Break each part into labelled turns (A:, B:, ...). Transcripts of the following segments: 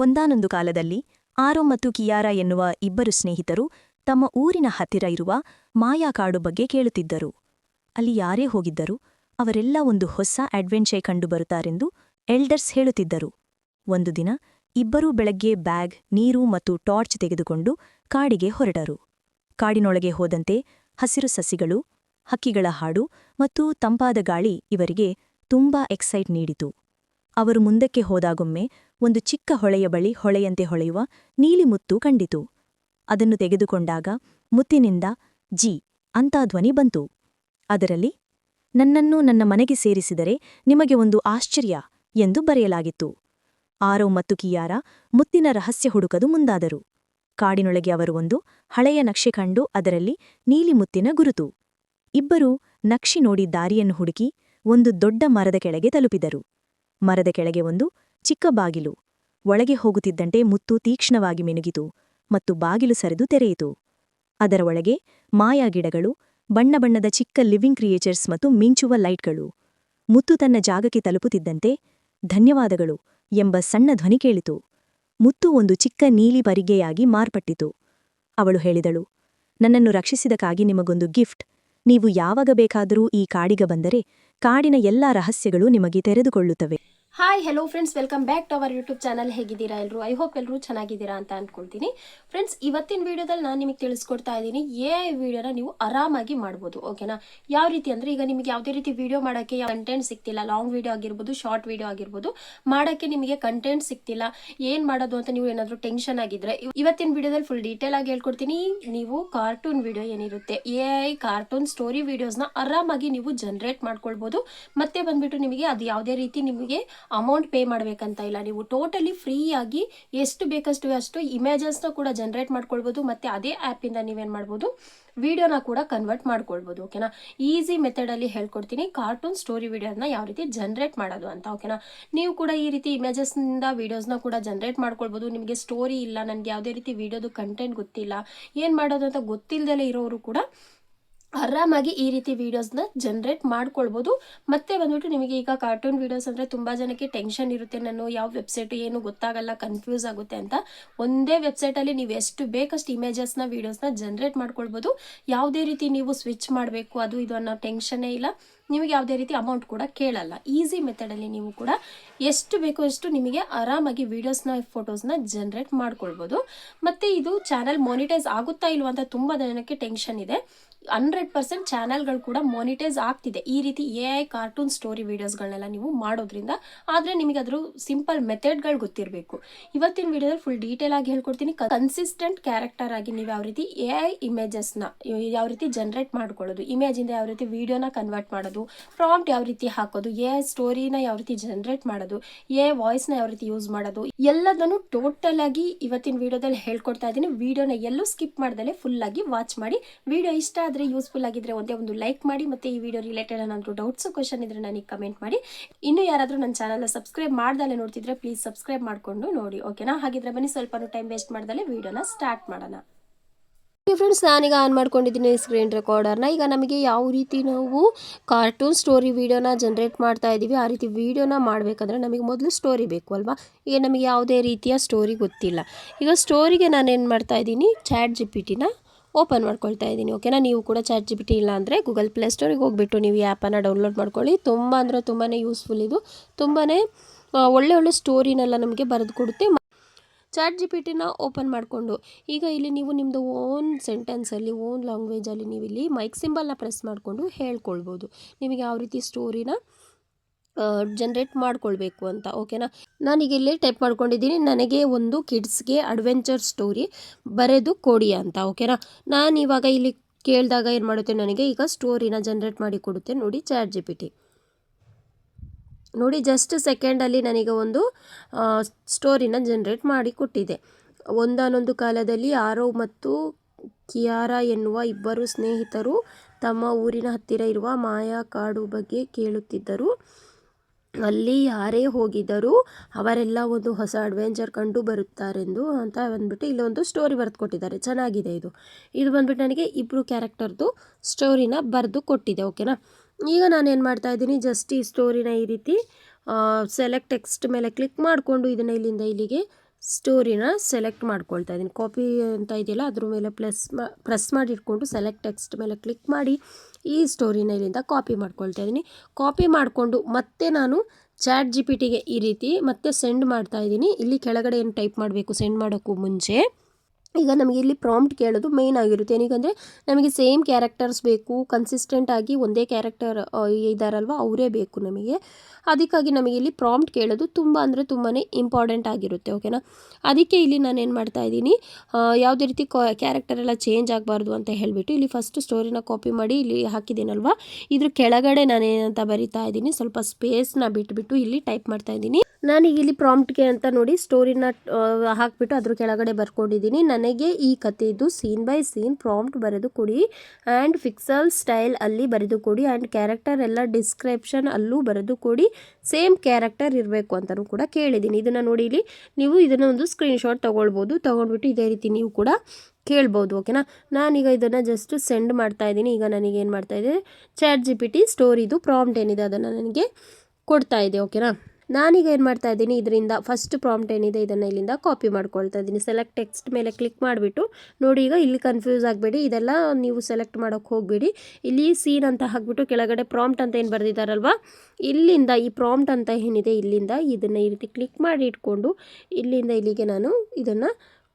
A: ಒಂದಾನೊಂದು ಕಾಲದಲ್ಲಿ ಆರೋ ಮತ್ತು ಕಿಯಾರ ಎನ್ನುವ ಇಬ್ಬರು ಸ್ನೇಹಿತರು ತಮ್ಮ ಊರಿನ ಹತ್ತಿರ ಇರುವ ಮಾಯಾಕಾಡು ಬಗ್ಗೆ ಕೇಳುತ್ತಿದ್ದರು. ಅಲ್ಲಿ ಯಾರೇ ಹೋಗಿದ್ದರೂ ಅವರೆಲ್ಲ ಒಂದು ಹೊಸ ಅಡ್ವೆಂಚರ್ ಕಂಡುಬರುತ್ತಾರೆಂದು ಎಲ್ಡರ್ಸ್ ಹೇಳುತ್ತಿದ್ದರು. ಒಂದು ದಿನ ಇಬ್ಬರೂ ಬೆಳಗ್ಗೆ ಬ್ಯಾಗ್, ನೀರು ಮತ್ತು ಟಾರ್ಚ್ ತೆಗೆದುಕೊಂಡು ಕಾಡಿಗೆ ಹೊರಟರು. ಕಾಡಿನೊಳಗೆ ಹೋದಂತೆ ಹಸಿರು ಸಸಿಗಳು, ಹಕ್ಕಿಗಳ ಹಾಡು ಮತ್ತು ತಂಪಾದ ಗಾಳಿ ಇವರಿಗೆ ತುಂಬಾ ಎಕ್ಸೈಟ್ ನೀಡಿತು. ಅವರು ಮುಂದಕ್ಕೆ ಹೋದಾಗೊಮ್ಮೆ ಒಂದು ಚಿಕ್ಕ ಹೊಳೆಯ ಬಳಿ ಹೊಳೆಯಂತೆ ಹೊಳೆಯುವ ನೀಲಿ ಮುತ್ತು ಕಂಡಿತು. ಅದನ್ನು ತೆಗೆದುಕೊಂಡಾಗ ಮುತ್ತಿನಿಂದ, ಜಿ ಅಂತ ಧ್ವನಿ ಬಂತು. ಅದರಲ್ಲಿ ನನ್ನನ್ನು ನನ್ನ ಮನೆಗೆ ಸೇರಿಸಿದರೆ ನಿಮಗೆ ಒಂದು ಆಶ್ಚರ್ಯ ಎಂದು ಬರೆಯಲಾಗಿತ್ತು. ಆರೋ ಮತ್ತು ಕಿಯಾರ ಮುತ್ತಿನ ರಹಸ್ಯ ಹುಡುಕದು ಮುಂದಾದರು. ಕಾಡಿನೊಳಗೆ ಅವರು ಒಂದು ಹಳೆಯ ನಕ್ಷೆ ಕಂಡು ಅದರಲ್ಲಿ ನೀಲಿ ಮುತ್ತಿನ ಗುರುತು. ಇಬ್ಬರೂ ನಕ್ಷಿ ನೋಡಿ ದಾರಿಯನ್ನು ಹುಡುಕಿ ಒಂದು ದೊಡ್ಡ ಮರದ ಕೆಳಗೆ ತಲುಪಿದರು. ಮರದ ಕೆಳಗೆ ಒಂದು ಚಿಕ್ಕ ಬಾಗಿಲು. ಒಳಗೆ ಹೋಗುತ್ತಿದ್ದಂತೆ ಮುತ್ತು ತೀಕ್ಷ್ಣವಾಗಿ ಮಿನುಗಿತು ಮತ್ತು ಬಾಗಿಲು ಸರಿದು ತೆರೆಯಿತು. ಅದರ ಒಳಗೆ ಮಾಯಾ ಗಿಡಗಳು, ಬಣ್ಣ ಬಣ್ಣದ ಚಿಕ್ಕ ಲಿವಿಂಗ್ ಕ್ರಿಯೇಚರ್ಸ್ ಮತ್ತು ಮಿಂಚುವ ಲೈಟ್ಗಳು. ಮುತ್ತು ತನ್ನ ಜಾಗಕ್ಕೆ ತಲುಪುತ್ತಿದ್ದಂತೆ, ಧನ್ಯವಾದಗಳು ಎಂಬ ಸಣ್ಣ ಧ್ವನಿ ಕೇಳಿತು. ಮುತ್ತು ಒಂದು ಚಿಕ್ಕ ನೀಲಿ ಪರಿಗೆಯಾಗಿ ಮಾರ್ಪಟ್ಟಿತು. ಅವಳು ಹೇಳಿದಳು, ನನ್ನನ್ನು ರಕ್ಷಿಸಿದಕ್ಕಾಗಿ ನಿಮಗೊಂದು ಗಿಫ್ಟ್. ನೀವು ಯಾವಾಗ ಬೇಕಾದರೂ ಈ ಕಾಡಿಗ ಬಂದರೆ, ಕಾಡಿನ ಎಲ್ಲಾ ರಹಸ್ಯಗಳು ನಿಮಗೆ ತೆರೆದುಕೊಳ್ಳುತ್ತವೆ.
B: Hi hello friends welcome back to our YouTube channel ಹೇಗಿದ್ದೀರಾ ಎಲ್ಲರೂ ಐ ಹೋಪ್ ಎಲ್ಲರೂ ಚೆನ್ನಾಗಿದ್ದೀರಾ ಅಂತ ಅನ್ಕೊಳ್ತೀನಿ. ಫ್ರೆಂಡ್ಸ್ ಇವತ್ತಿನ ವಿಡಿಯೋದಲ್ಲಿ ನಾನು ನಿಮಗೆ ತಿಳಿಸ್ಕೊಡ್ತಾ ಇದ್ದೀನಿ ಎ ವಿಡಿಯೋನ ನೀವು ಆರಾಮಾಗಿ ಮಾಡ್ಬೋದು ಓಕೆನಾ ಯಾವ ರೀತಿ ಅಂದರೆ ಈಗ ನಿಮಗೆ ಯಾವುದೇ ರೀತಿ ವಿಡಿಯೋ ಮಾಡೋಕ್ಕೆ ಕಂಟೆಂಟ್ ಸಿಗ್ತಿಲ್ಲ ಲಾಂಗ್ ವಿಡಿಯೋ ಆಗಿರ್ಬೋದು ಶಾರ್ಟ್ ವಿಡಿಯೋ ಆಗಿರ್ಬೋದು, ಮಾಡೋಕ್ಕೆ ನಿಮಗೆ ಕಂಟೆಂಟ್ ಸಿಗ್ತಿಲ್ಲ, ಏನು ಮಾಡೋದು ಅಂತ ನೀವು ಏನಾದರೂ ಟೆನ್ಷನ್ ಆಗಿದ್ರೆ ಇವತ್ತಿನ ವಿಡಿಯೋದಲ್ಲಿ ಫುಲ್ ಡೀಟೇಲ್ ಆಗಿ ಹೇಳ್ಕೊಡ್ತೀನಿ. ನೀವು ಕಾರ್ಟೂನ್ ವಿಡಿಯೋ ಏನಿರುತ್ತೆ ಎ ಐ ಕಾರ್ಟೂನ್ ಸ್ಟೋರಿ ವೀಡಿಯೋಸ್ನ ಆರಾಮಾಗಿ ನೀವು ಜನರೇಟ್ ಮಾಡ್ಕೊಳ್ಬೋದು. ಮತ್ತೆ ಬಂದ್ಬಿಟ್ಟು ನಿಮಗೆ ಅದು ಯಾವುದೇ ರೀತಿ ನಿಮಗೆ ಅಮೌಂಟ್ ಪೇ ಮಾಡಬೇಕಂತ ಇಲ್ಲ. ನೀವು ಟೋಟಲಿ ಫ್ರೀಯಾಗಿ ಎಷ್ಟು ಬೇಕಷ್ಟು ಅಷ್ಟು ಇಮೇಜಸ್ನ ಕೂಡ ಜನರೇಟ್ ಮಾಡ್ಕೊಳ್ಬೋದು, ಮತ್ತೆ ಅದೇ ಆ್ಯಪಿಂದ ನೀವೇನು ಮಾಡ್ಬೋದು ವಿಡಿಯೋನ ಕೂಡ ಕನ್ವರ್ಟ್ ಮಾಡ್ಕೊಳ್ಬೋದು ಓಕೆನಾ ಈಸಿ ಮೆಥಡಲ್ಲಿ ಹೇಳ್ಕೊಡ್ತೀನಿ. ಕಾರ್ಟೂನ್ ಸ್ಟೋರಿ ವಿಡಿಯೋನ ಯಾವ ರೀತಿ ಜನರೇಟ್ ಮಾಡೋದು ಅಂತ ಓಕೆನಾ ನೀವು ಕೂಡ ಈ ರೀತಿ ಇಮೇಜಸ್ನಿಂದ ವೀಡಿಯೋಸ್ನ ಕೂಡ ಜನರೇಟ್ ಮಾಡ್ಕೊಳ್ಬೋದು. ನಿಮಗೆ ಸ್ಟೋರಿ ಇಲ್ಲ, ನನಗೆ ಯಾವುದೇ ರೀತಿ ವಿಡಿಯೋದು ಕಂಟೆಂಟ್ ಗೊತ್ತಿಲ್ಲ, ಏನು ಮಾಡೋದು ಅಂತ ಗೊತ್ತಿಲ್ಲದೆ ಇರೋರು ಕೂಡ ಆರಾಮಾಗಿ ಈ ರೀತಿ ವಿಡಿಯೋಸ್ನ ಜನರೇಟ್ ಮಾಡ್ಕೊಳ್ಬೋದು. ಮತ್ತೆ ಬಂದ್ಬಿಟ್ಟು ನಿಮಗೆ ಈಗ ಕಾರ್ಟೂನ್ ವಿಡಿಯೋಸ್ ಅಂದರೆ ತುಂಬ ಜನಕ್ಕೆ ಟೆನ್ಷನ್ ಇರುತ್ತೆ. ನಾನು ಯಾವ ವೆಬ್ಸೈಟ್ ಏನು ಗೊತ್ತಾಗಲ್ಲ ಕನ್ಫ್ಯೂಸ್ ಆಗುತ್ತೆ ಅಂತ. ಒಂದೇ ವೆಬ್ಸೈಟಲ್ಲಿ ನೀವು ಎಷ್ಟು ಬೇಕಷ್ಟು ಇಮೇಜಸ್ನ ವೀಡಿಯೋಸ್ನ ಜನ್ರೇಟ್ ಮಾಡ್ಕೊಳ್ಬೋದು. ಯಾವುದೇ ರೀತಿ ನೀವು ಸ್ವಿಚ್ ಮಾಡಬೇಕು, ಅದು ಇದು ಅನ್ನೋ ಟೆನ್ಷನ್ನೇ ಇಲ್ಲ. ನಿಮಗೆ ಯಾವುದೇ ರೀತಿ ಅಮೌಂಟ್ ಕೂಡ ಕೇಳಲ್ಲ. ಈಸಿ ಮೆಥಡಲ್ಲಿ ನೀವು ಕೂಡ ಎಷ್ಟು ಬೇಕೋ ಅಷ್ಟು ನಿಮಗೆ ಆರಾಮಾಗಿ ವೀಡಿಯೋಸ್ನ ಫೋಟೋಸ್ನ ಜನರೇಟ್ ಮಾಡ್ಕೊಳ್ಬೋದು. ಮತ್ತು ಇದು ಚಾನಲ್ ಮಾನಿಟೈಸ್ ಆಗುತ್ತಾ ಇಲ್ವಾ ಅಂತ ತುಂಬ ಜನಕ್ಕೆ ಟೆನ್ಷನ್ ಇದೆ. ಹಂಡ್ರೆಡ್ ಪರ್ಸೆಂಟ್ ಚಾನಲ್ಗಳು ಕೂಡ ಮಾನಿಟೈಸ್ ಆಗ್ತಿದೆ. ಈ ರೀತಿ ಎ ಐ ಕಾರ್ಟೂನ್ ಸ್ಟೋರಿ ವೀಡಿಯೋಸ್ಗಳನ್ನೆಲ್ಲ ನೀವು ಮಾಡೋದ್ರಿಂದ ಆದರೆ ನಿಮಗೆ ಅದ್ರ ಸಿಂಪಲ್ ಮೆಥಡ್ಗಳು ಗೊತ್ತಿರಬೇಕು. ಇವತ್ತಿನ ವಿಡಿಯೋದಲ್ಲಿ ಫುಲ್ ಡೀಟೇಲ್ ಆಗಿ ಹೇಳ್ಕೊಡ್ತೀನಿ. ಕನ್ಸಿಸ್ಟೆಂಟ್ ಕ್ಯಾರೆಕ್ಟರ್ ಆಗಿ ನೀವು ಯಾವ ರೀತಿ ಎ ಐ ಇಮೇಜಸ್ನ ಯಾವ ರೀತಿ ಜನರೇಟ್ ಮಾಡ್ಕೊಳ್ಳೋದು ಇಮೇಜಿಂದ ಯಾವ ರೀತಿ ವಿಡಿಯೋನ ಕನ್ವರ್ಟ್ ಮಾಡೋದು ಪ್ರಾಂಪ್ಟ್ ಯಾವ ರೀತಿ ಹಾಕೋದು ಎ ಸ್ಟೋರಿನ ಯಾವ ರೀತಿ ಜನರೇಟ್ ಮಾಡೋದು ಎ ವಾಯ್ಸ್ ವಾಯ್ಸ್ನ ಯಾವ ರೀತಿ ಯೂಸ್ ಮಾಡೋದು, ಎಲ್ಲದನ್ನು ಟೋಟಲ್ ಆಗಿ ಇವತ್ತಿನ ವಿಡಿಯೋದಲ್ಲಿ ಹೇಳ್ಕೊಡ್ತಾ ಇದ್ದೀನಿ. ವಿಡಿಯೋನ ಎಲ್ಲೂ ಸ್ಕಿಪ್ ಮಾಡ್ದಲೇ ಫುಲ್ ಆಗಿ ವಾಚ್ ಮಾಡಿ. ವಿಡಿಯೋ ಇಷ್ಟ ಆದರೆ ಯೂಸ್ಫುಲ್ ಆಗಿದ್ರೆ ಒಂದೇ ಒಂದು ಲೈಕ್ ಮಾಡಿ, ಮತ್ತೆ ಈ ವಿಡಿಯೋ ರಿಲೇಟೆಡ್ ಏನಾದರೂ ಡೌಟ್ಸ್ ಕ್ವಶನ್ ಇದ್ರೆ ನನಗೆ ಕಮೆಂಟ್ ಮಾಡಿ. ಇನ್ನು ಯಾರಾದರೂ ನನ್ನ ಚಾನಲ್ನ ಸಬ್ಸ್ಕ್ರೈಬ್ ಮಾಡ್ದಲ್ಲೇ ನೋಡ್ತಿದ್ರೆ ಪ್ಲೀಸ್ ಸಬ್ಸ್ಕ್ರೈಬ್ ಮಾಡ್ಕೊಂಡು ನೋಡಿ ಓಕೆನಾ ಹಾಗಿದ್ರೆ ಬನ್ನಿ ಸ್ವಲ್ಪ ಟೈಮ್ ವೇಸ್ಟ್ ಮಾಡ್ದಲೇ ವಿಡಿಯೋನ ಸ್ಟಾರ್ಟ್ ಮಾಡೋಣ. ಫ್ರೆಂಡ್ಸ್, ನಾನೀಗ ಆನ್ ಮಾಡ್ಕೊಂಡಿದ್ದೀನಿ ಸ್ಕ್ರೀನ್ ರೆಕಾರ್ಡರ್ನ ಈಗ ನಮಗೆ ಯಾವ ರೀತಿ ನಾವು ಕಾರ್ಟೂನ್ ಸ್ಟೋರಿ ವೀಡಿಯೋನ ಜನ್ರೇಟ್ ಮಾಡ್ತಾ ಇದ್ದೀವಿ, ಆ ರೀತಿ ವೀಡಿಯೋನ ಮಾಡಬೇಕಂದ್ರೆ ನಮಗೆ ಮೊದಲು ಸ್ಟೋರಿ ಬೇಕು ಅಲ್ವಾ? ಈಗ ನಮಗೆ ಯಾವುದೇ ರೀತಿಯ ಸ್ಟೋರಿ ಗೊತ್ತಿಲ್ಲ. ಈಗ ಸ್ಟೋರಿಗೆ ಏನು ಮಾಡ್ತಾ ಇದ್ದೀನಿ ಚಾಟ್ ಜಿ ಪಿ ಟಿನ ಓಪನ್ ಮಾಡ್ಕೊಳ್ತಾ ಇದ್ದೀನಿ ಓಕೆನಾ ನೀವು ಕೂಡ ಚಾಟ್ ಜಿ ಪಿ ಟಿ ಇಲ್ಲ ಅಂದರೆ ಗೂಗಲ್ ಪ್ಲೇಸ್ಟೋರಿಗೆ ಹೋಗ್ಬಿಟ್ಟು ನೀವು ಈ ಆ್ಯಪನ್ನು ಡೌನ್ಲೋಡ್ ಮಾಡ್ಕೊಳ್ಳಿ. ತುಂಬ ಅಂದರೆ ತುಂಬಾ ಯೂಸ್ಫುಲ್ ಇದು. ತುಂಬಾ ಒಳ್ಳೆ ಒಳ್ಳೆ ಸ್ಟೋರಿನೆಲ್ಲ ನಮಗೆ ಬರೆದು ಕೊಡುತ್ತೆ. ಚಾಟ್ ಜಿ ಪಿ ಟಿನ ಓಪನ್ ಮಾಡಿಕೊಂಡು. ಈಗ ಇಲ್ಲಿ ನೀವು ನಿಮ್ಮದು ಓನ್ ಸೆಂಟೆನ್ಸಲ್ಲಿ, ಓನ್ ಲ್ಯಾಂಗ್ವೇಜಲ್ಲಿ ನೀವು ಇಲ್ಲಿ ಮೈಕ್ ಸಿಂಬಲ್ನ ಪ್ರೆಸ್ ಮಾಡಿಕೊಂಡು ಹೇಳ್ಕೊಳ್ಬೋದು. ನಿಮಗೆ ಯಾವ ರೀತಿ ಸ್ಟೋರಿನ ಜನ್ರೇಟ್ ಮಾಡ್ಕೊಳ್ಬೇಕು ಅಂತ, ಓಕೆನಾ? ನಾನೀಗ ಇಲ್ಲಿ ಟೈಪ್ ಮಾಡ್ಕೊಂಡಿದ್ದೀನಿ. ನನಗೆ ಒಂದು ಕಿಡ್ಸ್ಗೆ ಅಡ್ವೆಂಚರ್ ಸ್ಟೋರಿ ಬರೆದು ಕೊಡಿ ಅಂತ, ಓಕೆನಾ? ನಾನು ಇವಾಗ ಇಲ್ಲಿ ಕೇಳಿದಾಗ ಏನು ಮಾಡುತ್ತೆ ನನಗೆ, ಈಗ ಸ್ಟೋರಿನ ಜನ್ರೇಟ್ ಮಾಡಿ ಕೊಡುತ್ತೆ ನೋಡಿ ಚಾಟ್ ಜಿ ಪಿ ಟಿ ನೋಡಿ ಜಸ್ಟ್ ಸೆಕೆಂಡಲ್ಲಿ ನನಗೆ ಒಂದು ಸ್ಟೋರಿನ ಜನ್ರೇಟ್ ಮಾಡಿ ಕೊಟ್ಟಿದೆ. ಒಂದಾನೊಂದು ಕಾಲದಲ್ಲಿ ಆರೋ ಮತ್ತು ಕಿಯಾರ ಎನ್ನುವ ಇಬ್ಬರು ಸ್ನೇಹಿತರು ತಮ್ಮ ಊರಿನ ಹತ್ತಿರ ಇರುವ ಮಾಯಾ ಕಾಡು ಬಗ್ಗೆ ಕೇಳುತ್ತಿದ್ದರು. ಅಲ್ಲಿ ಯಾರೇ ಹೋಗಿದ್ದರೂ ಅವರೆಲ್ಲ ಒಂದು ಹೊಸ ಅಡ್ವೆಂಚರ್ ಕಂಡು ಬರುತ್ತಾರೆಂದು ಅಂತ ಬಂದ್ಬಿಟ್ಟು ಇಲ್ಲಿ ಒಂದು ಸ್ಟೋರಿ ಬರೆದು ಕೊಟ್ಟಿದ್ದಾರೆ. ಚೆನ್ನಾಗಿದೆ ಇದು. ಇದು ಬಂದ್ಬಿಟ್ಟು ನನಗೆ ಇಬ್ಬರು ಕ್ಯಾರೆಕ್ಟರ್ದು ಸ್ಟೋರಿನ ಬರೆದು ಕೊಟ್ಟಿದೆ ಓಕೆನಾ ಈಗ ನಾನೇನು ಮಾಡ್ತಾ ಇದ್ದೀನಿ ಜಸ್ಟ್ ಈ ಸ್ಟೋರಿನ ಈ ರೀತಿ ಸೆಲೆಕ್ಟ್ ಟೆಕ್ಸ್ಟ್ ಮೇಲೆ ಕ್ಲಿಕ್ ಮಾಡಿಕೊಂಡು ಇದನ್ನು ಇಲ್ಲಿಂದ ಇಲ್ಲಿಗೆ ಸ್ಟೋರಿನ ಸೆಲೆಕ್ಟ್ ಮಾಡ್ಕೊಳ್ತಾ ಇದ್ದೀನಿ. ಕಾಪಿ ಅಂತ ಇದೆಯಲ್ಲ, ಅದ್ರ ಮೇಲೆ ಪ್ಲಸ್ ಮಾ ಪ್ರೆಸ್ ಮಾಡಿಟ್ಕೊಂಡು ಸೆಲೆಕ್ಟ್ ಟೆಕ್ಸ್ಟ್ ಮೇಲೆ ಕ್ಲಿಕ್ ಮಾಡಿ ಈ ಸ್ಟೋರಿನ ಇಲ್ಲಿಂದ ಕಾಪಿ ಮಾಡ್ಕೊಳ್ತಾ ಇದ್ದೀನಿ. ಕಾಪಿ ಮಾಡಿಕೊಂಡು ಮತ್ತೆ ನಾನು ಚಾಟ್ ಜಿ ಪಿ ಟಿಗೆ ಈ ರೀತಿ ಮತ್ತೆ ಸೆಂಡ್ ಮಾಡ್ತಾ ಇದ್ದೀನಿ. ಇಲ್ಲಿ ಕೆಳಗಡೆ ಏನು ಟೈಪ್ ಮಾಡಬೇಕು ಸೆಂಡ್ ಮಾಡೋಕ್ಕೂ ಮುಂಚೆ ಈಗ ನಮಗೆ ಇಲ್ಲಿ ಪ್ರಾಂಪ್ಟ್ ಕೇಳೋದು ಮೇಯ್ನ್ ಆಗಿರುತ್ತೆ. ಏನಕ್ಕೆ ನಮಗೆ ಸೇಮ್ ಕ್ಯಾರೆಕ್ಟರ್ಸ್ ಬೇಕು ಕನ್ಸಿಸ್ಟೆಂಟ್ ಆಗಿ ಒಂದೇ ಕ್ಯಾರೆಕ್ಟರ್ ಇದಾರಲ್ವ, ಅವರೇ ಬೇಕು ನಮಗೆ. ಅದಕ್ಕಾಗಿ ನಮಗೆ ಇಲ್ಲಿ ಪ್ರಾಂಪ್ಟ್ ಕೇಳೋದು ತುಂಬ ಅಂದರೆ ತುಂಬಾ ಇಂಪಾರ್ಟೆಂಟ್ ಆಗಿರುತ್ತೆ ಓಕೆನಾ ಅದಕ್ಕೆ ಇಲ್ಲಿ ನಾನು ಏನು ಮಾಡ್ತಾ ಇದ್ದೀನಿ ಯಾವುದೇ ರೀತಿ ಕ್ಯಾರೆಕ್ಟರ್ ಎಲ್ಲ ಚೇಂಜ್ ಆಗಬಾರ್ದು ಅಂತ ಹೇಳಿಬಿಟ್ಟು ಇಲ್ಲಿ ಫಸ್ಟ್ ಸ್ಟೋರಿನ ಕಾಪಿ ಮಾಡಿ ಇಲ್ಲಿ ಹಾಕಿದ್ದೀನಲ್ವ? ಇದ್ರ ಕೆಳಗಡೆ ನಾನು ಏನಂತ ಬರಿತಾ ಇದ್ದೀನಿ, ಸ್ವಲ್ಪ ಸ್ಪೇಸ್ನ ಬಿಟ್ಬಿಟ್ಟು ಇಲ್ಲಿ ಟೈಪ್ ಮಾಡ್ತಾ ಇದ್ದೀನಿ. ನಾನೀಗ ಇಲ್ಲಿ ಪ್ರಾಂಪ್ಟ್ಗೆ ಅಂತ ನೋಡಿ ಸ್ಟೋರಿನ ಹಾಕಿಬಿಟ್ಟು ಅದ್ರ ಕೆಳಗಡೆ ಬರ್ಕೊಂಡಿದ್ದೀನಿ. ನನಗೆ ಈ ಕಥೆದು ಸೀನ್ ಬೈ ಸೀನ್ ಪ್ರಾಂಪ್ಟ್ ಬರೆದು ಕೊಡಿ ಆ್ಯಂಡ್ ಫಿಕ್ಸಲ್ ಸ್ಟೈಲ್ ಅಲ್ಲಿ ಬರೆದು ಕೊಡಿ ಆ್ಯಂಡ್ ಕ್ಯಾರೆಕ್ಟರ್ ಎಲ್ಲ ಡಿಸ್ಕ್ರಿಪ್ಷನ್ ಅಲ್ಲೂ ಬರೆದು ಕೊಡಿ. ಸೇಮ್ ಕ್ಯಾರೆಕ್ಟರ್ ಇರಬೇಕು ಅಂತಲೂ ಕೂಡ ಕೇಳಿದ್ದೀನಿ. ಇದನ್ನು ನೋಡಿ ಇಲ್ಲಿ ನೀವು ಇದನ್ನು ಒಂದು ಸ್ಕ್ರೀನ್ಶಾಟ್ ತೊಗೊಳ್ಬೋದು. ತೊಗೊಂಡ್ಬಿಟ್ಟು ಇದೇ ರೀತಿ ನೀವು ಕೂಡ ಕೇಳ್ಬೋದು ಓಕೆನಾ ನಾನೀಗ ಇದನ್ನು ಜಸ್ಟ್ ಸೆಂಡ್ ಮಾಡ್ತಾ ಇದ್ದೀನಿ. ಈಗ ನನಗೆ ಏನು ಮಾಡ್ತಾ ಇದೆ? ಚಾಟ್ ಜಿ ಪಿ ಟಿ ಸ್ಟೋರಿದು ಪ್ರಾಂಪ್ಟ್ ಏನಿದೆ ಅದನ್ನು ನನಗೆ ಕೊಡ್ತಾ ಇದೆ ಓಕೆನಾ ನಾನೀಗ ಏನು ಮಾಡ್ತಾ ಇದ್ದೀನಿ, ಇದರಿಂದ ಫಸ್ಟ್ ಪ್ರಾಂಪ್ಟ್ ಏನಿದೆ, ಇದನ್ನು ಇಲ್ಲಿಂದ ಕಾಪಿ ಮಾಡ್ಕೊಳ್ತಾ ಇದ್ದೀನಿ. ಸೆಲೆಕ್ಟ್ ಟೆಕ್ಸ್ಟ್ ಮೇಲೆ ಕ್ಲಿಕ್ ಮಾಡಿಬಿಟ್ಟು, ನೋಡಿ ಈಗ ಇಲ್ಲಿ ಕನ್ಫ್ಯೂಸ್ ಆಗಬೇಡಿ. ಇದೆಲ್ಲ ನೀವು ಸೆಲೆಕ್ಟ್ ಮಾಡೋಕ್ಕೆ ಹೋಗಬೇಡಿ. ಇಲ್ಲಿ ಸೀನ್ ಅಂತ ಹಾಕ್ಬಿಟ್ಟು ಕೆಳಗಡೆ ಪ್ರಾಂಪ್ಟ್ ಅಂತ ಏನು ಬರೆದಿದ್ದಾರಲ್ವ ಇಲ್ಲಿಂದ ಈ ಪ್ರಾಂಪ್ಟ್ ಅಂತ ಏನಿದೆ, ಇಲ್ಲಿಂದ ಇದನ್ನು ಈ ರೀತಿ ಕ್ಲಿಕ್ ಮಾಡಿ ಇಟ್ಕೊಂಡು, ಇಲ್ಲಿಂದ ಇಲ್ಲಿಗೆ ನಾನು ಇದನ್ನು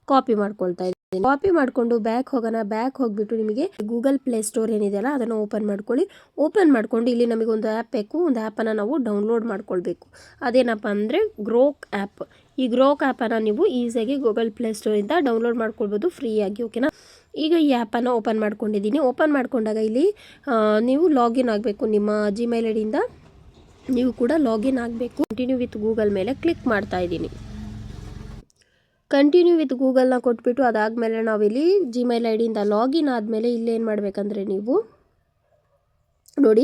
B: ಕಾಪಿ ಮಾಡ್ಕೊಳ್ತಾ ಇದ್ದೀನಿ. ಕಾಪಿ ಮಾಡಿಕೊಂಡು ಬ್ಯಾಕ್ ಹೋಗೋಣ ಬ್ಯಾಕ್ ಹೋಗ್ಬಿಟ್ಟು ನಿಮಗೆ ಗೂಗಲ್ ಪ್ಲೇ ಸ್ಟೋರ್ ಏನಿದೆಯಲ್ಲ ಅದನ್ನು ಓಪನ್ ಮಾಡ್ಕೊಳ್ಳಿ. ಓಪನ್ ಮಾಡ್ಕೊಂಡು ಇಲ್ಲಿ ನಮಗೆ ಒಂದು ಆ್ಯಪ್ ಬೇಕು. ಒಂದು ಆ್ಯಪನ್ನು ನಾವು ಡೌನ್ಲೋಡ್ ಮಾಡ್ಕೊಳ್ಬೇಕು. ಅದೇನಪ್ಪ ಅಂದರೆ ಗ್ರೋಕ್ ಆ್ಯಪ್ ಈ ಗ್ರೋಕ್ ಆ್ಯಪನ್ನು ನೀವು ಈಸಿಯಾಗಿ ಗೂಗಲ್ ಪ್ಲೇ ಸ್ಟೋರಿಂದ ಡೌನ್ಲೋಡ್ ಮಾಡ್ಕೊಳ್ಬೋದು ಫ್ರೀಯಾಗಿ ಓಕೆನಾ ಈಗ ಈ ಆ್ಯಪನ್ನು ಓಪನ್ ಮಾಡ್ಕೊಂಡಿದ್ದೀನಿ. ಓಪನ್ ಮಾಡ್ಕೊಂಡಾಗ ಇಲ್ಲಿ ನೀವು ಲಾಗಿನ್ ಆಗಬೇಕು. ನಿಮ್ಮ ಜಿಮೇಲ್ ಐಡಿಯಿಂದ ನೀವು ಕೂಡ ಲಾಗಿನ್ ಆಗಬೇಕು. ಕಂಟಿನ್ಯೂ ವಿತ್ ಗೂಗಲ್ ಮೇಲೆ ಕ್ಲಿಕ್ ಮಾಡ್ತಾ ಇದ್ದೀನಿ. ಕಂಟಿನ್ಯೂ ವಿತ್ ಗೂಗಲ್ನ ಕೊಟ್ಬಿಟ್ಟು ಅದಾದಮೇಲೆ ನಾವಿಲ್ಲಿ ಜಿಮೇಲ್ ಐ ಡಿಯಿಂದ ಲಾಗಿನ್ ಆದಮೇಲೆ ಇಲ್ಲೇನು ಮಾಡಬೇಕಂದ್ರೆ ನೀವು? ನೋಡಿ,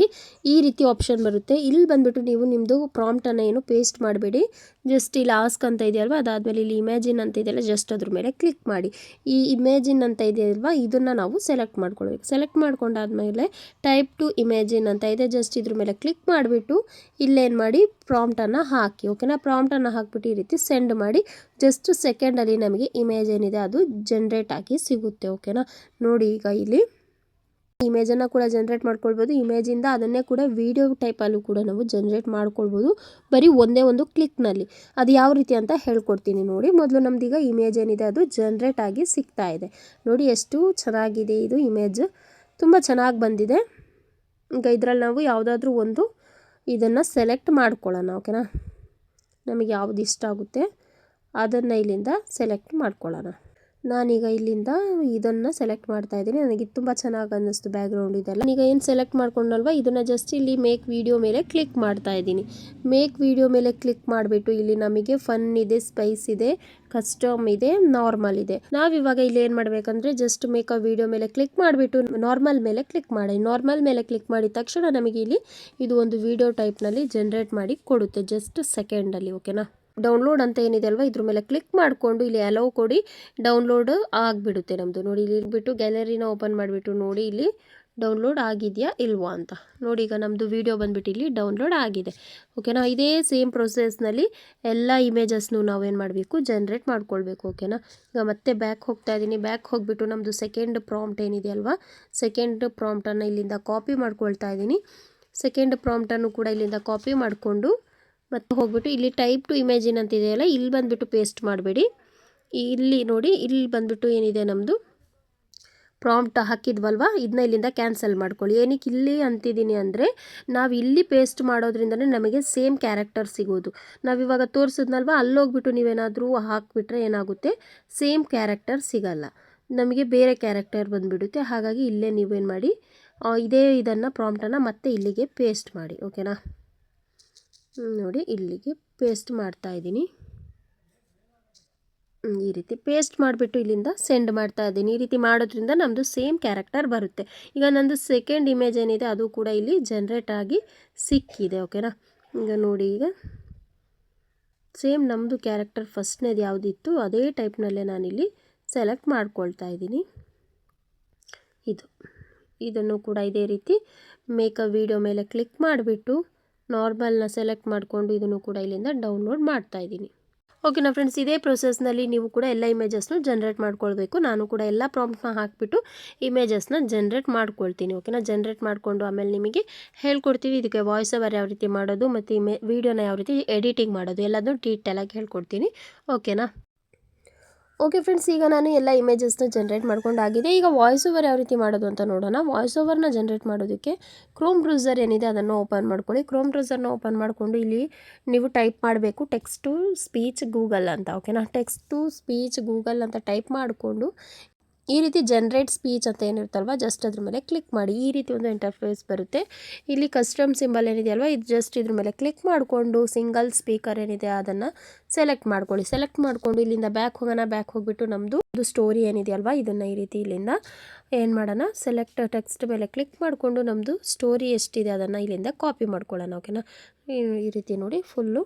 B: ಈ ರೀತಿ ಆಪ್ಷನ್ ಬರುತ್ತೆ. ಇಲ್ಲಿ ಬಂದುಬಿಟ್ಟು ನೀವು ನಿಮ್ಮದು ಪ್ರಾಂಪ್ಟನ್ನು ಏನು ಪೇಸ್ಟ್ ಮಾಡಬೇಡಿ. ಜಸ್ಟ್ ಇಲ್ಲಿ ಆಸ್ಕ್ ಅಂತ ಇದೆಯಲ್ವ? ಅದಾದಮೇಲೆ ಇಲ್ಲಿ ಇಮ್ಯಾಜಿನ್ ಅಂತ ಇದೆಯಲ್ಲ ಜಸ್ಟ್ ಅದ್ರ ಮೇಲೆ ಕ್ಲಿಕ್ ಮಾಡಿ. ಈ ಇಮೇಜಿನ್ ಅಂತ ಇದೆಯಲ್ವ? ಇದನ್ನು ನಾವು ಸೆಲೆಕ್ಟ್ ಮಾಡ್ಕೊಳ್ಬೇಕು. ಸೆಲೆಕ್ಟ್ ಮಾಡ್ಕೊಂಡಾದ್ಮೇಲೆ ಟೈಪ್ ಟು ಇಮೇಜಿನ್ ಅಂತ ಇದೆ. ಜಸ್ಟ್ ಇದ್ರ ಮೇಲೆ ಕ್ಲಿಕ್ ಮಾಡಿಬಿಟ್ಟು ಇಲ್ಲೇನು ಮಾಡಿ ಪ್ರಾಂಪ್ಟನ್ನು ಹಾಕಿ. ಓಕೆನಾ ಪ್ರಾಂಪ್ಟನ್ನು ಹಾಕಿಬಿಟ್ಟು ಈ ರೀತಿ ಸೆಂಡ್ ಮಾಡಿ. ಜಸ್ಟ್ ಸೆಕೆಂಡಲ್ಲಿ ನಮಗೆ ಇಮೇಜ್ ಏನಿದೆ ಅದು ಜನ್ರೇಟ್ ಆಗಿ ಸಿಗುತ್ತೆ. ಓಕೆನಾ ನೋಡಿ ಈಗ ಇಲ್ಲಿ. ಇಮೇಜನ್ನು ಕೂಡ ಜನ್ರೇಟ್ ಮಾಡ್ಕೊಳ್ಬೋದು. ಇಮೇಜಿಂದ ಅದನ್ನೇ ಕೂಡ ವಿಡಿಯೋ ಟೈಪಲ್ಲೂ ಕೂಡ ನಾವು ಜನ್ರೇಟ್ ಮಾಡ್ಕೊಳ್ಬೋದು. ಬರೀ ಒಂದೇ ಒಂದು ಕ್ಲಿಕ್ನಲ್ಲಿ ಅದು ಯಾವ ರೀತಿ ಅಂತ ಹೇಳ್ಕೊಡ್ತೀನಿ ನೋಡಿ. ಮೊದಲು ನಮ್ದೀಗ ಇಮೇಜ್ ಏನಿದೆ ಅದು ಜನ್ರೇಟ್ ಆಗಿ ಸಿಗ್ತಾ ಇದೆ. ನೋಡಿ ಎಷ್ಟು ಚೆನ್ನಾಗಿದೆ ಇದು ಇಮೇಜ್ ತುಂಬ ಚೆನ್ನಾಗಿ ಬಂದಿದೆ. ಈಗ ಇದರಲ್ಲಿ ನಾವು ಯಾವುದಾದ್ರೂ ಒಂದು ಇದನ್ನು ಸೆಲೆಕ್ಟ್ ಮಾಡ್ಕೊಳ್ಳೋಣ ಓಕೆನಾ ನಮಗೆ ಯಾವುದು ಇಷ್ಟ ಆಗುತ್ತೆ, ಅದನ್ನು ಇಲ್ಲಿಂದ ಸೆಲೆಕ್ಟ್ ಮಾಡ್ಕೊಳ್ಳೋಣ. ನಾನೀಗ ಇಲ್ಲಿಂದ ಇದನ್ನು ಸೆಲೆಕ್ಟ್ ಮಾಡ್ತಾ ಇದ್ದೀನಿ. ನನಗೆ ತುಂಬ ಚೆನ್ನಾಗಿ ಅನ್ನಿಸ್ತು ಬ್ಯಾಕ್ಗ್ರೌಂಡ್ ಇದೆಲ್ಲ. ಈಗ ಏನು ಸೆಲೆಕ್ಟ್ ಮಾಡ್ಕೊಂಡಲ್ವ? ಇದನ್ನು ಜಸ್ಟ್ ಇಲ್ಲಿ ಮೇಕ್ ವಿಡಿಯೋ ಮೇಲೆ ಕ್ಲಿಕ್ ಮಾಡ್ತಾ ಇದ್ದೀನಿ. ಮೇಕ್ ವಿಡಿಯೋ ಮೇಲೆ ಕ್ಲಿಕ್ ಮಾಡಿಬಿಟ್ಟು ಇಲ್ಲಿ ನಮಗೆ ಫನ್ ಇದೆ ಸ್ಪೈಸ್ ಇದೆ ಕಸ್ಟಮ್ ಇದೆ ನಾರ್ಮಲ್ ಇದೆ. ನಾವಿವಾಗ ಇಲ್ಲಿ ಏನು ಮಾಡಬೇಕಂದ್ರೆ ಜಸ್ಟ್ ಮೇಕ್ ಅ ವಿಡಿಯೋ ಮೇಲೆ ಕ್ಲಿಕ್ ಮಾಡಿಬಿಟ್ಟು ನಾರ್ಮಲ್ ಮೇಲೆ ಕ್ಲಿಕ್ ಮಾಡಿ. ನಾರ್ಮಲ್ ಮೇಲೆ ಕ್ಲಿಕ್ ಮಾಡಿದ ತಕ್ಷಣ ನಮಗೆ ಇಲ್ಲಿ ಇದು ಒಂದು ವಿಡಿಯೋ ಟೈಪ್ನಲ್ಲಿ ಜನ್ರೇಟ್ ಮಾಡಿ ಕೊಡುತ್ತೆ. ಜಸ್ಟ್ ಸೆಕೆಂಡಲ್ಲಿ ಓಕೆನಾ ಡೌನ್ಲೋಡ್ ಅಂತ ಏನಿದೆ ಅಲ್ವಾ? ಇದ್ರ ಮೇಲೆ ಕ್ಲಿಕ್ ಮಾಡಿಕೊಂಡು ಇಲ್ಲಿ ಅಲೋ ಕೊಡಿ. ಡೌನ್ಲೋಡ್ ಆಗಿಬಿಡುತ್ತೆ ನಮ್ಮದು ನೋಡಿ, ಇಲ್ಲಿ ಬಿಟ್ಟು ಗ್ಯಾಲರಿನ ಓಪನ್ ಮಾಡಿಬಿಟ್ಟು ನೋಡಿ, ಇಲ್ಲಿ ಡೌನ್ಲೋಡ್ ಆಗಿದೆಯಾ ಇಲ್ವಾ ಅಂತ. ನೋಡಿ, ಈಗ ನಮ್ಮದು ವೀಡಿಯೋ ಬಂದುಬಿಟ್ಟು ಇಲ್ಲಿ ಡೌನ್ಲೋಡ್ ಆಗಿದೆ. ಓಕೆನಾ ಇದೇ ಸೇಮ್ ಪ್ರೊಸೆಸ್ನಲ್ಲಿ ಎಲ್ಲ ಇಮೇಜಸ್ನು ನಾವೇನು ಮಾಡಬೇಕು? ಜನ್ರೇಟ್ ಮಾಡ್ಕೊಳ್ಬೇಕು ಓಕೆನಾ ಈಗ ಮತ್ತೆ ಬ್ಯಾಕ್ ಹೋಗ್ತಾ ಇದ್ದೀನಿ ಬ್ಯಾಕ್ ಹೋಗಿಬಿಟ್ಟು ನಮ್ಮದು ಸೆಕೆಂಡ್ ಪ್ರಾಂಪ್ಟ್ ಏನಿದೆ ಅಲ್ವಾ? ಸೆಕೆಂಡ್ ಪ್ರಾಂಪ್ಟನ್ನು ಇಲ್ಲಿಂದ ಕಾಪಿ ಮಾಡ್ಕೊಳ್ತಾ ಇದ್ದೀನಿ ಸೆಕೆಂಡ್ ಪ್ರಾಂಪ್ಟನ್ನು ಕೂಡ ಇಲ್ಲಿಂದ ಕಾಪಿ ಮಾಡಿಕೊಂಡು ಮತ್ತೆ ಹೋಗ್ಬಿಟ್ಟು ಇಲ್ಲಿ ಟೈಪ್ ಟು ಇಮೇಜಿನ್ ಅಂತ ಇದೆಯಲ್ಲ ಇಲ್ಲಿ ಬಂದುಬಿಟ್ಟು ಪೇಸ್ಟ್ ಮಾಡಬೇಡಿ. ಇಲ್ಲಿ ನೋಡಿ, ಇಲ್ಲಿ ಬಂದುಬಿಟ್ಟು ಏನಿದೆ ನಮ್ಮದು ಪ್ರಾಂಪ್ಟ್ ಹಾಕಿದ್ವಲ್ವ? ಇದನ್ನ ಇಲ್ಲಿಂದ ಕ್ಯಾನ್ಸಲ್ ಮಾಡ್ಕೊಳ್ಳಿ. ಏನಕ್ಕೆ ಇಲ್ಲಿ ಅಂತಿದ್ದೀನಿ ಅಂದರೆ, ನಾವು ಇಲ್ಲಿ ಪೇಸ್ಟ್ ಮಾಡೋದ್ರಿಂದಲೇ ನಮಗೆ ಸೇಮ್ ಕ್ಯಾರೆಕ್ಟರ್ ಸಿಗೋದು. ನಾವಿವಾಗ ತೋರಿಸಿದ್ನಲ್ವ, ಅಲ್ಲೋಗ್ಬಿಟ್ಟು ನೀವೇನಾದರೂ ಹಾಕಿಬಿಟ್ರೆ ಏನಾಗುತ್ತೆ? ಸೇಮ್ ಕ್ಯಾರೆಕ್ಟರ್ ಸಿಗಲ್ಲ. ನಮಗೆ ಬೇರೆ ಕ್ಯಾರೆಕ್ಟರ್ ಬಂದುಬಿಡುತ್ತೆ. ಹಾಗಾಗಿ ಇಲ್ಲೇ ನೀವೇನು ಮಾಡಿ ಇದೇ ಇದನ್ನು ಪ್ರಾಂಪ್ಟನ್ನು ಮತ್ತೆ ಇಲ್ಲಿಗೆ ಪೇಸ್ಟ್ ಮಾಡಿ ಓಕೆನಾ ನೋಡಿ ಇಲ್ಲಿಗೆ ಪೇಸ್ಟ್ ಮಾಡ್ತಾ ಇದ್ದೀನಿ. ಈ ರೀತಿ ಪೇಸ್ಟ್ ಮಾಡಿಬಿಟ್ಟು ಇಲ್ಲಿಂದ ಸೆಂಡ್ ಮಾಡ್ತಾ ಇದ್ದೀನಿ. ಈ ರೀತಿ ಮಾಡೋದ್ರಿಂದ ನಮ್ಮದು ಸೇಮ್ ಕ್ಯಾರೆಕ್ಟರ್ ಬರುತ್ತೆ. ಈಗ ನಂದು ಸೆಕೆಂಡ್ ಇಮೇಜ್ ಏನಿದೆ, ಅದು ಕೂಡ ಇಲ್ಲಿ ಜನ್ರೇಟ್ ಆಗಿ ಸಿಕ್ಕಿದೆ ಓಕೆನಾ ಈಗ ನೋಡಿ, ಈಗ ಸೇಮ್ ನಮ್ಮದು ಕ್ಯಾರೆಕ್ಟರ್ ಫಸ್ಟ್ನೇದು ಯಾವುದಿತ್ತು, ಅದೇ ಟೈಪ್ನಲ್ಲೇ ನಾನಿಲ್ಲಿ ಸೆಲೆಕ್ಟ್ ಮಾಡ್ಕೊಳ್ತಾ ಇದ್ದೀನಿ. ಇದು. ಇದನ್ನು ಕೂಡ ಇದೇ ರೀತಿ ಮೇಕಪ್ ವಿಡಿಯೋ ಮೇಲೆ ಕ್ಲಿಕ್ ಮಾಡಿಬಿಟ್ಟು ನಾರ್ಮಲ್ನ ಸೆಲೆಕ್ಟ್ ಮಾಡಿಕೊಂಡು ಇದನ್ನು ಕೂಡ ಇಲ್ಲಿಂದ ಡೌನ್ಲೋಡ್ ಮಾಡ್ತಾ ಇದ್ದೀನಿ. ಓಕೆನಾ ಫ್ರೆಂಡ್ಸ್ ಇದೇ ಪ್ರೊಸೆಸ್ನಲ್ಲಿ ನೀವು ಕೂಡ ಎಲ್ಲ ಇಮೇಜಸ್ನು ಜನ್ರೇಟ್ ಮಾಡ್ಕೊಳ್ಬೇಕು. ನಾನು ಕೂಡ ಎಲ್ಲ ಪ್ರಾಂಪ್ಟ್ನ ಹಾಕಿಬಿಟ್ಟು ಇಮೇಜಸ್ನ ಜನ್ರೇಟ್ ಮಾಡ್ಕೊಳ್ತೀನಿ. ಓಕೆನಾ ಜನ್ರೇಟ್ ಮಾಡಿಕೊಂಡು ಆಮೇಲೆ ನಿಮಗೆ ಹೇಳ್ಕೊಡ್ತೀವಿ ಇದಕ್ಕೆ ವಾಯ್ಸ್ ಓವರ್ ಯಾವ ರೀತಿ ಮಾಡೋದು ಮತ್ತು ಇಮೇ ವೀಡಿಯೋನ ಯಾವ ರೀತಿ ಎಡಿಟಿಂಗ್ ಮಾಡೋದು ಎಲ್ಲದನ್ನು ಡೀಟೇಲಾಗಿ ಹೇಳ್ಕೊಡ್ತೀನಿ. ಓಕೆನಾ ಓಕೆ ಫ್ರೆಂಡ್ಸ್ ಈಗ ನಾನು ಎಲ್ಲ ಇಮೇಜಸ್ನ ಜನ್ರೇಟ್ ಮಾಡ್ಕೊಂಡಾಗಿದೆ ಈಗ ವಾಯ್ಸ್ ಓವರ್ ಯಾವ ರೀತಿ ಮಾಡೋದು ಅಂತ ನೋಡೋಣ. ವಾಯ್ಸ್ ಓವರ್ನ ಜನ್ರೇಟ್ ಮಾಡೋದಕ್ಕೆ ಕ್ರೋಮ್ ಬ್ರೌಸರ್ ಏನಿದೆ ಅದನ್ನು ಓಪನ್ ಮಾಡ್ಕೊಳ್ಳಿ. ಕ್ರೋಮ್ ಬ್ರೌಸರ್ನ ಓಪನ್ ಮಾಡಿಕೊಂಡು ಇಲ್ಲಿ ನೀವು ಟೈಪ್ ಮಾಡಬೇಕು. ಟೆಕ್ಸ್ಟ್ ಟು ಸ್ಪೀಚ್ ಗೂಗಲ್ ಅಂತ ಓಕೆನಾ ಟೆಕ್ಸ್ಟ್ ಟು ಸ್ಪೀಚ್ ಗೂಗಲ್ ಅಂತ ಟೈಪ್ ಮಾಡಿಕೊಂಡು ಈ ರೀತಿ ಜನ್ರೇಟ್ ಸ್ಪೀಚ್ ಅಂತ ಏನಿರುತ್ತಲ್ವ ಜಸ್ಟ್ ಅದ್ರ ಮೇಲೆ ಕ್ಲಿಕ್ ಮಾಡಿ, ಈ ರೀತಿ ಒಂದು ಇಂಟರ್ಫೇಸ್ ಬರುತ್ತೆ. ಇಲ್ಲಿ ಕಸ್ಟಮ್ ಸಿಂಬಲ್ ಏನಿದೆ ಅಲ್ವಾ ಇದು ಜಸ್ಟ್ ಇದ್ರ ಮೇಲೆ ಕ್ಲಿಕ್ ಮಾಡಿಕೊಂಡು ಸಿಂಗಲ್ ಸ್ಪೀಕರ್ ಏನಿದೆ, ಅದನ್ನು ಸೆಲೆಕ್ಟ್ ಮಾಡ್ಕೊಳ್ಳಿ. ಸೆಲೆಕ್ಟ್ ಮಾಡಿಕೊಂಡು ಇಲ್ಲಿಂದ ಬ್ಯಾಕ್ ಹೋಗೋಣ ಬ್ಯಾಕ್ ಹೋಗಿಬಿಟ್ಟು ನಮ್ಮದು ಒಂದು ಸ್ಟೋರಿ ಏನಿದೆ ಅಲ್ವಾ ಇದನ್ನು ಈ ರೀತಿ ಇಲ್ಲಿಂದ ಏನು ಮಾಡೋಣ ಸೆಲೆಕ್ಟ್ ಟೆಕ್ಸ್ಟ್ ಮೇಲೆ ಕ್ಲಿಕ್ ಮಾಡಿಕೊಂಡು ನಮ್ಮದು ಸ್ಟೋರಿ ಎಷ್ಟಿದೆ, ಅದನ್ನು ಇಲ್ಲಿಂದ ಕಾಪಿ ಮಾಡ್ಕೊಳ್ಳೋಣ ಓಕೆನಾ ಈ- ರೀತಿ ನೋಡಿ ಫುಲ್ಲು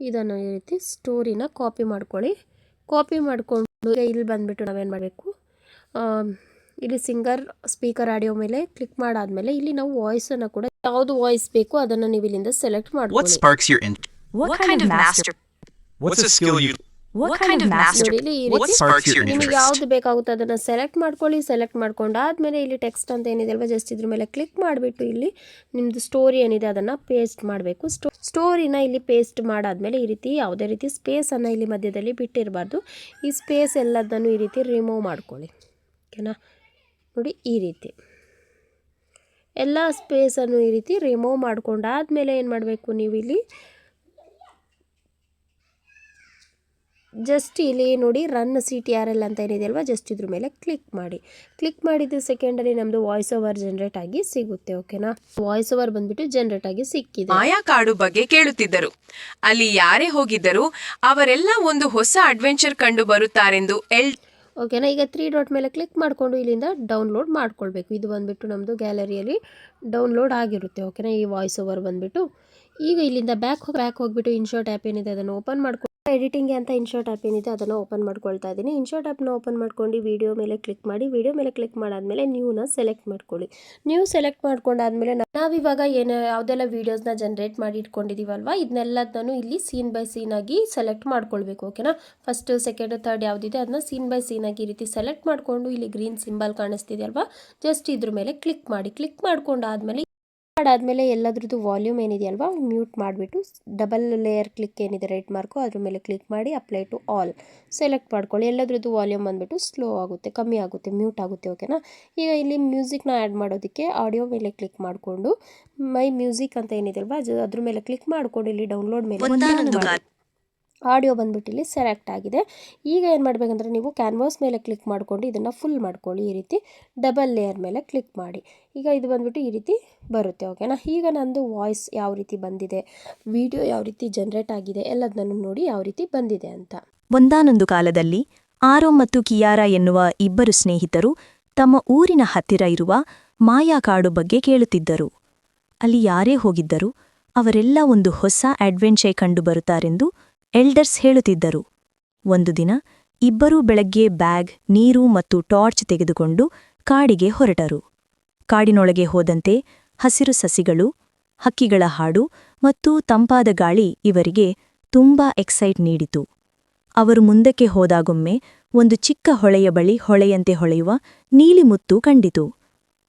B: ಇದನ್ನು ಈ ರೀತಿ ಸ್ಟೋರಿನ ಕಾಪಿ ಮಾಡ್ಕೊಳ್ಳಿ. ಕಾಪಿ ಮಾಡಿಕೊಂಡು ಇಲ್ಲಿ ಬಂದುಬಿಟ್ಟು ನಾವೇನು ಮಾಡಬೇಕು? ಇಲ್ಲಿ ಸಿಂಗರ್ ಸ್ಪೀಕರ್ ಆಡಿಯೋ ಮೇಲೆ ಕ್ಲಿಕ್ ಮಾಡಾದ್ಮೇಲೆ ಇಲ್ಲಿ ನಾವು ವಾಯ್ಸನ್ನು ಕೂಡ ಯಾವುದು ವಾಯ್ಸ್ ಬೇಕು ಅದನ್ನು ನೀವು ಇಲ್ಲಿಂದ select
C: What
A: kind, of master?
B: ನೋಡಿ ಇಲ್ಲಿ ಈ ರೀತಿ ನಿಮಗೆ
C: interest?
B: ಯಾವ್ದು ಬೇಕಾಗುತ್ತೆ ಅದನ್ನು ಸೆಲೆಕ್ಟ್ ಮಾಡ್ಕೊಳ್ಳಿ ಸೆಲೆಕ್ಟ್ ಮಾಡ್ಕೊಂಡಾದ್ಮೇಲೆ ಇಲ್ಲಿ ಟೆಕ್ಸ್ಟ್ ಅಂತ ಏನಿದೆ ಅಲ್ವಾ ಜಸ್ಟ್ ಇದ್ರ ಮೇಲೆ ಕ್ಲಿಕ್ ಮಾಡಿಬಿಟ್ಟು ಇಲ್ಲಿ ನಿಮ್ಮದು ಸ್ಟೋರಿ ಏನಿದೆ ಅದನ್ನು ಪೇಸ್ಟ್ ಮಾಡಬೇಕು. ಸ್ಟೋ ಸ್ಟೋರಿನ ಇಲ್ಲಿ ಪೇಸ್ಟ್ ಮಾಡಾದ್ಮೇಲೆ ಈ ರೀತಿ ಯಾವುದೇ ರೀತಿ ಸ್ಪೇಸನ್ನು ಇಲ್ಲಿ ಮಧ್ಯದಲ್ಲಿ ಬಿಟ್ಟಿರಬಾರ್ದು. ಈ ಸ್ಪೇಸ್ ಎಲ್ಲದನ್ನು ಈ ರೀತಿ ರಿಮೂವ್ ಮಾಡ್ಕೊಳ್ಳಿ. ಓಕೆನಾ ನೋಡಿ ಈ ರೀತಿ. ಎಲ್ಲ ಸ್ಪೇಸನ್ನು ಈ ರೀತಿ ರಿಮೂವ್ ಮಾಡ್ಕೊಂಡಾದ್ಮೇಲೆ ಏನು ಮಾಡಬೇಕು ನೀವು ಇಲ್ಲಿ? ಜಸ್ಟ್ ಇಲ್ಲಿ ನೋಡಿ run C T R L ಅಂತ ಏನಿದೆ ಅಲ್ವಾ? ಜಸ್ಟ್ ಇದ್ರ ಮೇಲೆ ಕ್ಲಿಕ್ ಮಾಡಿ. ಕ್ಲಿಕ್ ಮಾಡಿದ ಸೆಕೆಂಡಲ್ಲಿ ನಮ್ಮದು ವಾಯ್ಸ್ ಓವರ್ ಜನರೇಟ್ ಆಗಿ ಸಿಗುತ್ತೆ ಓಕೆನಾ ವಾಯ್ಸ್ ಓವರ್ ಬಂದ್ಬಿಟ್ಟು ಜನರೇಟ್ ಆಗಿ ಸಿಕ್ಕಿದೆ.
D: ಮಾಯಾ ಕಾಡು ಬಗ್ಗೆ ಕೇಳುತ್ತಿದ್ದರು. ಅಲ್ಲಿ ಯಾರೇ ಹೋಗಿದ್ದರು ಅವರೆಲ್ಲ ಒಂದು ಹೊಸ ಅಡ್ವೆಂಚರ್ ಕಂಡು ಬರುತ್ತಾರೆಂದು ಎಲ್
B: ಓಕೆನಾ ಈಗ ತ್ರೀ ಡಾಟ್ ಮೇಲೆ ಕ್ಲಿಕ್ ಮಾಡಿಕೊಂಡು ಇಲ್ಲಿಂದ ಡೌನ್ಲೋಡ್ ಮಾಡ್ಕೊಳ್ಬೇಕು. ಇದು ಬಂದುಬಿಟ್ಟು ನಮ್ಮದು ಗ್ಯಾಲರಿಯಲ್ಲಿ ಡೌನ್ಲೋಡ್ ಆಗಿರುತ್ತೆ ಓಕೆನಾ ಈ ವಾಯ್ಸ್ ಓವರ್ ಬಂದುಬಿಟ್ಟು. ಈಗ ಇಲ್ಲಿಂದ ಬ್ಯಾಕ್ ಹೋಗಿ ಬ್ಯಾಕ್ ಹೋಗಿಬಿಟ್ಟು ಇನ್ಶಾರ್ಟ್ ಆ್ಯಪ್ ಏನಿದೆ ಅದನ್ನು ಓಪನ್ ಮಾಡ್ಕೊಂಡು ಎಡಿಟಿಂಗ್ಗೆ ಅಂತ ಇನ್ಶಾರ್ಟ್ ಆ್ಯಪ್ ಏನಿದೆ ಅದನ್ನು ಓಪನ್ ಮಾಡ್ಕೊಳ್ತಾ ಇದ್ದೀನಿ. ಇನ್ಶಾರ್ಟ್ ಆ್ಯಪ್ನ ಓಪನ್ ಮಾಡ್ಕೊಂಡು ವಿಡಿಯೋ ಮೇಲೆ ಕ್ಲಿಕ್ ಮಾಡಿ, ವಿಡಿಯೋ ಮೇಲೆ ಕ್ಲಿಕ್ ಮಾಡಾದ್ಮೇಲೆ ನ್ಯೂನ ಸೆಲೆಕ್ಟ್ ಮಾಡ್ಕೊಳ್ಳಿ. ನ್ಯೂ ಸೆಲೆಕ್ಟ್ ಮಾಡ್ಕೊಂಡಾದ್ಮೇಲೆ ನಾವಿವಾಗ ಏನು ಯಾವುದೆಲ್ಲ ವೀಡಿಯೋಸ್ನ ಜನ್ರೇಟ್ ಮಾಡಿ ಇಟ್ಕೊಂಡಿದ್ದೀವಲ್ವ ಇದನ್ನೆಲ್ಲದನ್ನು ಇಲ್ಲಿ ಸೀನ್ ಬೈ ಸೀನ್ ಆಗಿ ಸೆಲೆಕ್ಟ್ ಮಾಡ್ಕೊಳ್ಬೇಕು ಓಕೆನಾ ಫಸ್ಟ್ ಸೆಕೆಂಡ್ ಥರ್ಡ್ ಯಾವುದಿದೆ ಅದನ್ನ ಸೀನ್ ಬೈ ಸೀನ್ ಆಗಿ ಈ ರೀತಿ ಸೆಲೆಕ್ಟ್ ಮಾಡಿಕೊಂಡು ಇಲ್ಲಿ ಗ್ರೀನ್ ಸಿಂಬಲ್ ಕಾಣಿಸ್ತಿದೆ ಅಲ್ವಾ? ಜಸ್ಟ್ ಇದ್ರ ಮೇಲೆ ಕ್ಲಿಕ್ ಮಾಡಿ. ಕ್ಲಿಕ್ ಮಾಡ್ಕೊಂಡಾದ್ಮೇಲೆ ಮಾಡಾದ್ಮೇಲೆ ಎಲ್ಲದ್ರದ್ದು ವಾಲ್ಯೂಮ್ ಏನಿದೆಯಲ್ವಾ ಮ್ಯೂಟ್ ಮಾಡಿಬಿಟ್ಟು ಡಬಲ್ ಲೇಯರ್ ಕ್ಲಿಕ್ ಏನಿದೆ ರೈಟ್ ಮಾರ್ಕು ಅದ್ರ ಮೇಲೆ ಕ್ಲಿಕ್ ಮಾಡಿ ಅಪ್ಲೈ ಟು ಆಲ್ ಸೆಲೆಕ್ಟ್ ಮಾಡ್ಕೊಳ್ಳಿ. ಎಲ್ಲದ್ರದ್ದು ವಾಲ್ಯೂಮ್ ಬಂದುಬಿಟ್ಟು ಸ್ಲೋ ಆಗುತ್ತೆ ಕಮ್ಮಿ ಆಗುತ್ತೆ ಮ್ಯೂಟ್ ಆಗುತ್ತೆ ಓಕೆನಾ ಈಗ ಇಲ್ಲಿ ಮ್ಯೂಸಿಕ್ನ ಆ್ಯಡ್ ಮಾಡೋದಕ್ಕೆ ಆಡಿಯೋ ಮೇಲೆ ಕ್ಲಿಕ್ ಮಾಡಿಕೊಂಡು ಮೈ ಮ್ಯೂಸಿಕ್ ಅಂತ ಏನಿದೆ ಅಲ್ವಾ ಅದು ಅದ್ರ ಮೇಲೆ ಕ್ಲಿಕ್ ಮಾಡಿಕೊಂಡು ಇಲ್ಲಿ ಡೌನ್ಲೋಡ್ ಮೇಲೆ ಆಡಿಯೋ ಬಂದ್ಬಿಟ್ಟು ಇಲ್ಲಿ ಸೆಲೆಕ್ಟ್ ಆಗಿದೆ. ಈಗ ಏನು ಮಾಡಬೇಕಂದ್ರೆ ನೀವು ಕ್ಯಾನ್ವಾಸ್ ಮೇಲೆ ಕ್ಲಿಕ್ ಮಾಡಿಕೊಂಡು ಇದನ್ನು ಫುಲ್ ಮಾಡ್ಕೊಳ್ಳಿ ಈ ರೀತಿ. ಡಬಲ್ ಲೇಯರ್ ಮೇಲೆ ಕ್ಲಿಕ್ ಮಾಡಿ. ಈಗ ಇದು ಬಂದ್ಬಿಟ್ಟು ಈ ರೀತಿ ಬರುತ್ತೆ ಓಕೆನಾ ಈಗ ನಂದು ವಾಯ್ಸ್ ಯಾವ ರೀತಿ ಬಂದಿದೆ, ವಿಡಿಯೋ ಯಾವ ರೀತಿ ಜನ್ರೇಟ್ ಆಗಿದೆ, ಎಲ್ಲದನ್ನು ನೋಡಿ ಯಾವ ರೀತಿ ಬಂದಿದೆ ಅಂತ.
A: ಒಂದಾನೊಂದು ಕಾಲದಲ್ಲಿ ಆರೋ ಮತ್ತು ಕಿಯಾರಾ ಎನ್ನುವ ಇಬ್ಬರು ಸ್ನೇಹಿತರು ತಮ್ಮ ಊರಿನ ಹತ್ತಿರ ಇರುವ ಮಾಯಾ ಕಾಡು ಬಗ್ಗೆ ಕೇಳುತ್ತಿದ್ದರು. ಅಲ್ಲಿ ಯಾರೇ ಹೋಗಿದ್ದರು ಅವರೆಲ್ಲ ಒಂದು ಹೊಸ ಅಡ್ವೆಂಚರ್ ಕಂಡುಬರುತ್ತಾರೆಂದು ಎಲ್ಡರ್ಸ್ ಹೇಳುತ್ತಿದ್ದರು. ಒಂದು ದಿನ ಇಬ್ಬರೂ ಬೆಳಗ್ಗೆ ಬ್ಯಾಗ್, ನೀರು ಮತ್ತು ಟಾರ್ಚ್ ತೆಗೆದುಕೊಂಡು ಕಾಡಿಗೆ ಹೊರಟರು. ಕಾಡಿನೊಳಗೆ ಹೋದಂತೆ ಹಸಿರು ಸಸಿಗಳು, ಹಕ್ಕಿಗಳ ಹಾಡು ಮತ್ತು ತಂಪಾದ ಗಾಳಿ ಇವರಿಗೆ ತುಂಬಾ ಎಕ್ಸೈಟ್ ನೀಡಿತು. ಅವರು ಮುಂದಕ್ಕೆ ಹೋದಾಗೊಮ್ಮೆ ಒಂದು ಚಿಕ್ಕ ಹೊಳೆಯ ಬಳಿ ಹೊಳೆಯಂತೆ ಹೊಳೆಯುವ ನೀಲಿ ಮುತ್ತು ಕಂಡಿತು.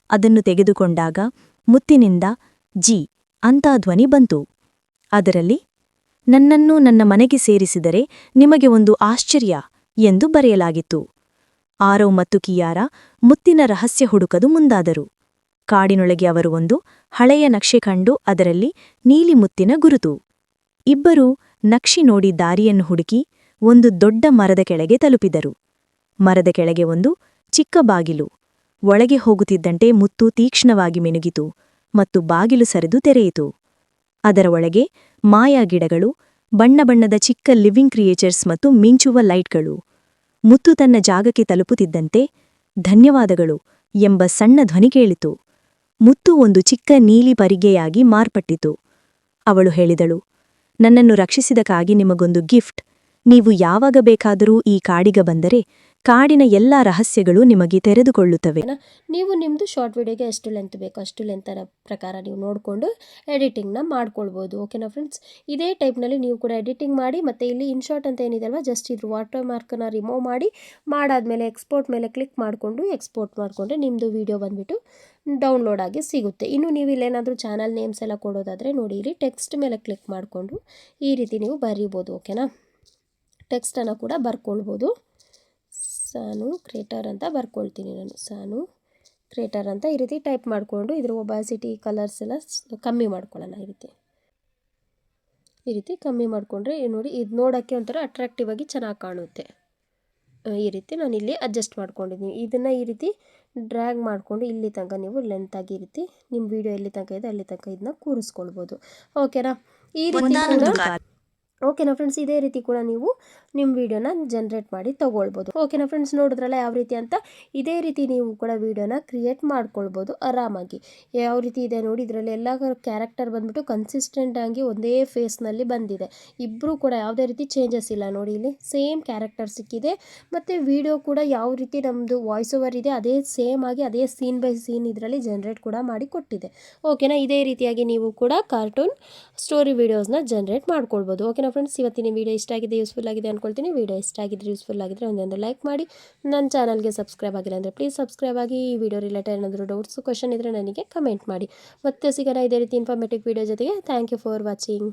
A: ಅದನ್ನು ತೆಗೆದುಕೊಂಡಾಗ ಮುತ್ತಿನಿಂದ, ಜಿ, ಅಂತ ಧ್ವನಿ ಬಂತು. ಅದರಲ್ಲಿ ನನ್ನನ್ನು ನನ್ನ ಮನೆಗೆ ಸೇರಿಸಿದರೆ ನಿಮಗೆ ಒಂದು ಆಶ್ಚರ್ಯ ಎಂದು ಬರೆಯಲಾಗಿತ್ತು. ಆರೋ ಮತ್ತು ಕಿಯಾರ ಮುತ್ತಿನ ರಹಸ್ಯ ಹುಡುಕದು ಮುಂದಾದರು. ಕಾಡಿನೊಳಗೆ ಅವರು ಒಂದು ಹಳೆಯ ನಕ್ಷೆ ಕಂಡು ಅದರಲ್ಲಿ ನೀಲಿ ಮುತ್ತಿನ ಗುರುತು. ಇಬ್ಬರೂ ನಕ್ಷಿ ನೋಡಿ ದಾರಿಯನ್ನು ಹುಡುಕಿ ಒಂದು ದೊಡ್ಡ ಮರದ ಕೆಳಗೆ ತಲುಪಿದರು. ಮರದ ಕೆಳಗೆ ಒಂದು ಚಿಕ್ಕ ಬಾಗಿಲು. ಒಳಗೆ ಹೋಗುತ್ತಿದ್ದಂತೆ ಮುತ್ತು ತೀಕ್ಷ್ಣವಾಗಿ ಮಿನುಗಿತು ಮತ್ತು ಬಾಗಿಲು ಸರಿದು ತೆರೆಯಿತು. ಅದರ ಒಳಗೆ ಮಾಯಾ ಗಿಡಗಳು, ಬಣ್ಣ ಬಣ್ಣದ ಚಿಕ್ಕ ಲಿವಿಂಗ್ ಕ್ರಿಯೇಚರ್ಸ್ ಮತ್ತು ಮಿಂಚುವ ಲೈಟ್ಗಳು. ಮುತ್ತು ತನ್ನ ಜಾಗಕ್ಕೆ ತಲುಪುತ್ತಿದ್ದಂತೆ, ಧನ್ಯವಾದಗಳು ಎಂಬ ಸಣ್ಣ ಧ್ವನಿ ಕೇಳಿತು. ಮುತ್ತು ಒಂದು ಚಿಕ್ಕ ನೀಲಿ ಪರಿಗೆಯಾಗಿ ಮಾರ್ಪಟ್ಟಿತು. ಅವಳು ಹೇಳಿದಳು, ನನ್ನನ್ನು ರಕ್ಷಿಸಿದಕ್ಕಾಗಿ ನಿಮಗೊಂದು ಗಿಫ್ಟ್. ನೀವು ಯಾವಾಗ ಬೇಕಾದರೂ ಈ ಕಾಡಿಗ ಬಂದರೆ ಕಾಡಿನ ಎಲ್ಲ ರಹಸ್ಯಗಳು ನಿಮಗೆ ತೆರೆದುಕೊಳ್ಳುತ್ತವೆ.
B: ನೀವು ನಿಮ್ಮದು ಶಾರ್ಟ್ ವಿಡಿಯೋಗೆ ಎಷ್ಟು ಲೆಂತ್ ಬೇಕು, ಅಷ್ಟು ಲೆಂತರ ಪ್ರಕಾರ ನೀವು ನೋಡಿಕೊಂಡು ಎಡಿಟಿಂಗ್ನ ಮಾಡ್ಕೊಳ್ಬೋದು ಓಕೆನಾ ಫ್ರೆಂಡ್ಸ್ ಇದೇ ಟೈಪ್ನಲ್ಲಿ ನೀವು ಕೂಡ ಎಡಿಟಿಂಗ್ ಮಾಡಿ, ಮತ್ತು ಇಲ್ಲಿ ಇನ್ಶಾರ್ಟ್ ಅಂತ ಏನಿದೆ ಅಲ್ವಾ ಜಸ್ಟ್ ಇದ್ರ ವಾಟರ್ ಮಾರ್ಕನ್ನು ರಿಮೂವ್ ಮಾಡಿ, ಮಾಡಾದಮೇಲೆ ಎಕ್ಸ್ಪೋರ್ಟ್ ಮೇಲೆ ಕ್ಲಿಕ್ ಮಾಡಿಕೊಂಡು ಎಕ್ಸ್ಪೋರ್ಟ್ ಮಾಡಿಕೊಂಡ್ರೆ ನಿಮ್ಮದು ವಿಡಿಯೋ ಬಂದುಬಿಟ್ಟು ಡೌನ್ಲೋಡ್ ಆಗಿ ಸಿಗುತ್ತೆ. ಇನ್ನು ನೀವು ಇಲ್ಲೇನಾದರೂ ಚಾನಲ್ ನೇಮ್ಸ್ ಎಲ್ಲ ಕೊಡೋದಾದರೆ ನೋಡಿ, ಇಲ್ಲಿ ಟೆಕ್ಸ್ಟ್ ಮೇಲೆ ಕ್ಲಿಕ್ ಮಾಡಿಕೊಂಡು ಈ ರೀತಿ ನೀವು ಬರೀಬೋದು ಓಕೆನಾ ಟೆಕ್ಸ್ಟನ್ನು ಕೂಡ ಬರ್ಕೊಳ್ಬೋದು. ಸಾನು ಕ್ರೇಟರ್ ಅಂತ ಬರ್ಕೊಳ್ತೀನಿ ನಾನು. ಸಾನು ಕ್ರೇಟರ್ ಅಂತ ಈ ರೀತಿ ಟೈಪ್ ಮಾಡಿಕೊಂಡು ಇದ್ರ ಒಬಾಸಿಟಿ ಕಲರ್ಸ್ ಎಲ್ಲ ಕಮ್ಮಿ ಮಾಡ್ಕೊಳ್ಳೋಣ ಈ ರೀತಿ. ಈ ರೀತಿ ಕಮ್ಮಿ ಮಾಡಿಕೊಂಡ್ರೆ ನೋಡಿ ಇದು ನೋಡೋಕ್ಕೆ ಒಂಥರ ಅಟ್ರಾಕ್ಟಿವ್ ಆಗಿ ಚೆನ್ನಾಗಿ ಕಾಣುತ್ತೆ. ಈ ರೀತಿ ನಾನು ಇಲ್ಲಿ ಅಡ್ಜಸ್ಟ್ ಮಾಡ್ಕೊಂಡಿದ್ದೀನಿ. ಇದನ್ನು ಈ ರೀತಿ ಡ್ರ್ಯಾಗ್ ಮಾಡಿಕೊಂಡು ಇಲ್ಲಿ ತನಕ ನೀವು ಲೆಂತಾಗಿ ಈ ರೀತಿ ನಿಮ್ಮ ವಿಡಿಯೋ ಎಲ್ಲಿ ತನಕ ಇದೆ ಅಲ್ಲಿ ತನಕ ಇದನ್ನ ಕೂರಿಸ್ಕೊಳ್ಬೋದು. ಓಕೆನಾ ಈ ರೀತಿ ಓಕೆನಾ ಫ್ರೆಂಡ್ಸ್ ಇದೇ ರೀತಿ ಕೂಡ ನೀವು ನಿಮ್ಮ ವಿಡಿಯೋನ ಜನ್ರೇಟ್ ಮಾಡಿ ತೊಗೊಳ್ಬೋದು. ಓಕೆನಾ ಫ್ರೆಂಡ್ಸ್ ನೋಡಿದ್ರಲ್ಲ ಯಾವ ರೀತಿ ಅಂತ? ಇದೇ ರೀತಿ ನೀವು ಕೂಡ ವಿಡಿಯೋನ ಕ್ರಿಯೇಟ್ ಮಾಡ್ಕೊಳ್ಬೋದು ಆರಾಮಾಗಿ. ಯಾವ ರೀತಿ ಇದೆ ನೋಡಿ ಇದರಲ್ಲಿ ಎಲ್ಲ ಕ್ಯಾರೆಕ್ಟರ್ ಬಂದ್ಬಿಟ್ಟು ಕನ್ಸಿಸ್ಟೆಂಟ್ ಆಗಿ ಒಂದೇ ಫೇಸ್ನಲ್ಲಿ ಬಂದಿದೆ. ಇಬ್ಬರೂ ಕೂಡ ಯಾವುದೇ ರೀತಿ ಚೇಂಜಸ್ ಇಲ್ಲ ನೋಡಿ, ಇಲ್ಲಿ ಸೇಮ್ ಕ್ಯಾರೆಕ್ಟರ್ ಸಿಕ್ಕಿದೆ. ಮತ್ತು ವಿಡಿಯೋ ಕೂಡ ಯಾವ ರೀತಿ ನಮ್ಮದು ವಾಯ್ಸ್ ಓವರ್ ಇದೆ, ಅದೇ ಸೇಮ್ ಆಗಿ ಅದೇ ಸೀನ್ ಬೈ ಸೀನ್ ಇದರಲ್ಲಿ ಜನ್ರೇಟ್ ಕೂಡ ಮಾಡಿ ಕೊಟ್ಟಿದೆ. ಓಕೆನಾ ಇದೇ ರೀತಿಯಾಗಿ ನೀವು ಕೂಡ ಕಾರ್ಟೂನ್ ಸ್ಟೋರಿ ವೀಡಿಯೋಸ್ನ ಜನ್ರೇಟ್ ಮಾಡ್ಕೊಳ್ಬೋದು. ಫ್ರೆಂಡ್ಸ್ ಇವತ್ತಿನ ವೀಡಿಯೋ ಇಷ್ಟ ಆಗಿದೆ ಯೂಸ್ಫುಲ್ ಆಗಿದೆ ಅಂದ್ಕೊಳ್ತೀನಿ ವೀಡಿಯೋ ಇಷ್ಟ ಆಗಿದ್ರೆ ಯೂಸ್ಫುಲ್ ಆಗಿದ್ರೆ ಒಂದೊಂದು ಲೈಕ್ ಮಾಡಿ. ನನ್ನ ಚಾನಲ್ಗೆ ಸಬ್ಸ್ಕ್ರೈಬ್ ಆಗಿಲ್ಲ ಅಂದರೆ ಪ್ಲೀಸ್ ಸಬ್ಸ್ಕ್ರೈಬ್ ಆಗಿ ಈ ವಿಡಿಯೋ ರಿಲೇಟೆಡ್ ಏನಾದರೂ ಡೌಟ್ಸು ಕ್ವಶನ್ ಇದ್ದರೆ ನನಗೆ ಕಮೆಂಟ್ ಮಾಡಿ. ಮತ್ತೆ ಸಿಗೋಣ ಇದೇ ರೀತಿ ಇನ್ಫಾರ್ಮೇಟಿವ್ ವೀಡಿಯೋ ಜೊತೆಗೆ. Thank you for watching